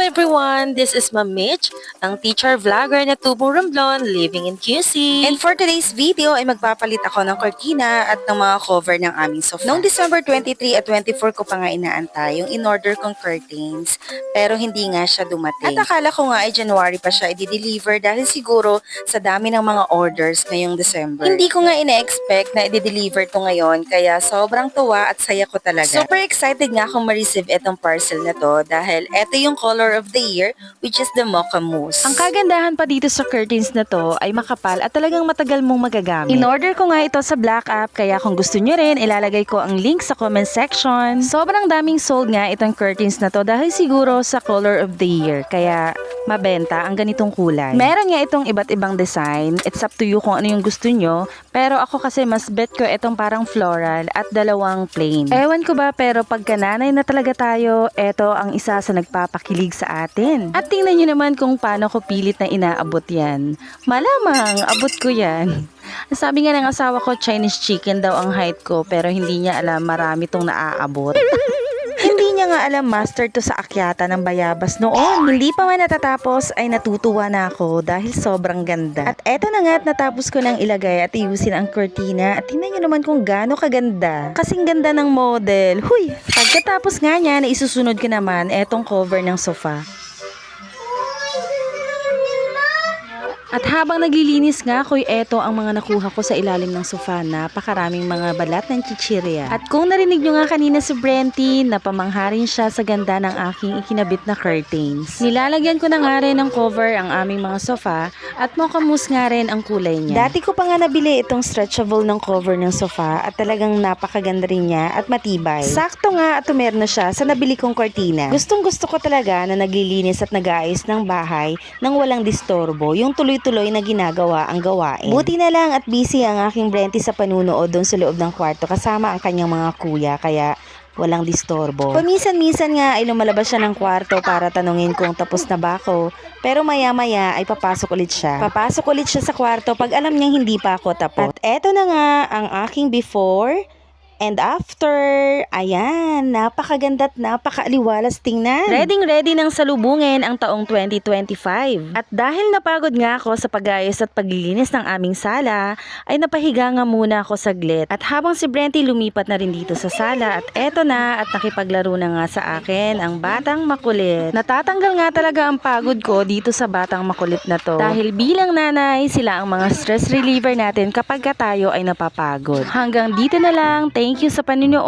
everyone! This is Ma'am Mitch, ang teacher vlogger na tubong Romblon living in QC. And for today's video ay magpapalit ako ng cortina at ng mga cover ng aming sofa. Noong December 23 at 24 ko pa nga inaantay yung in-order kong curtains pero hindi nga siya dumating. At akala ko nga ay January pa siya i-deliver dahil siguro sa dami ng mga orders ngayong December. Hindi ko nga ina-expect na i-deliver to ngayon kaya sobrang tuwa at saya ko talaga. Super excited nga akong ma-receive itong parcel na to dahil eto yung color of the year which is the mocha mousse. Ang kagandahan pa dito sa curtains na to ay makapal at talagang matagal mong magagamit. In-order ko nga ito sa Black App kaya kung gusto nyo rin, ilalagay ko ang link sa comment section. Sobrang daming sold nga itong curtains na to dahil siguro sa color of the year kaya mabenta ang ganitong kulay. Meron nga itong iba't ibang design. It's up to you kung ano yung gusto nyo. Pero ako kasi mas bet ko itong parang floral at dalawang plain. Ewan ko ba pero pagka nanay na talaga tayo, eto ang isa sa nagpapakilig sa atin. At tingnan nyo naman kung paano ko pilit na inaabot yan. Malamang, abot ko yan. Sabi nga ng asawa ko, Chinese chicken daw ang height ko pero hindi niya alam marami tong naaabot. Niya nga alam master to sa akyata ng bayabas noon. Hindi pa man natatapos ay natutuwa na ako dahil sobrang ganda. At eto na nga at natapos ko nang ilagay at iusin ang cortina at tingnan niyo naman kung gaano kaganda. Kasing ganda ng model. Huy! Pagkatapos nga niya na isusunod ko naman etong cover ng sofa. At habang naglilinis nga ako'y eto ang mga nakuha ko sa ilalim ng sofa. Napakaraming mga balat ng chichirya. At kung narinig nyo nga kanina si Brenty, napamangharin siya sa ganda ng aking ikinabit na curtains. Nilalagyan ko na nga rin ng cover ang aming mga sofa at mokamus nga rin ang kulay niya. Dati ko pa nga nabili itong stretchable ng cover ng sofa at talagang napakaganda rin niya at matibay. Sakto nga at tumerno siya sa nabili kong cortina. Gustong gusto ko talaga na naglilinis at nag-aayos ng bahay nang walang distorbo. Yung tuloy-tuloy na ginagawa ang gawain. Buti na lang at busy ang aking Brenty sa panunood doon sa loob ng kwarto kasama ang kanyang mga kuya kaya walang distorbo. Paminsan-minsan nga ay lumalabas siya ng kwarto para tanungin kung tapos na ba ako. Pero maya-maya ay papasok ulit siya. Papasok ulit siya sa kwarto pag alam niyang hindi pa ako tapos. At eto na nga ang aking before and after. Ayan, napakaganda at napakaaliwalas tingnan. Ready ready ng salubungin ang taong 2025. At dahil napagod nga ako sa pag-ayos at paglilinis ng aming sala, ay napahiga nga muna ako saglit. At habang si Brenty lumipat na rin dito sa sala at eto na at nakipaglaro na nga sa akin ang batang makulit. Natatanggal nga talaga ang pagod ko dito sa batang makulit na to. Dahil bilang nanay, sila ang mga stress reliever natin kapag ka tayo ay napapagod. Hanggang dito na lang. Thank you sa panunood.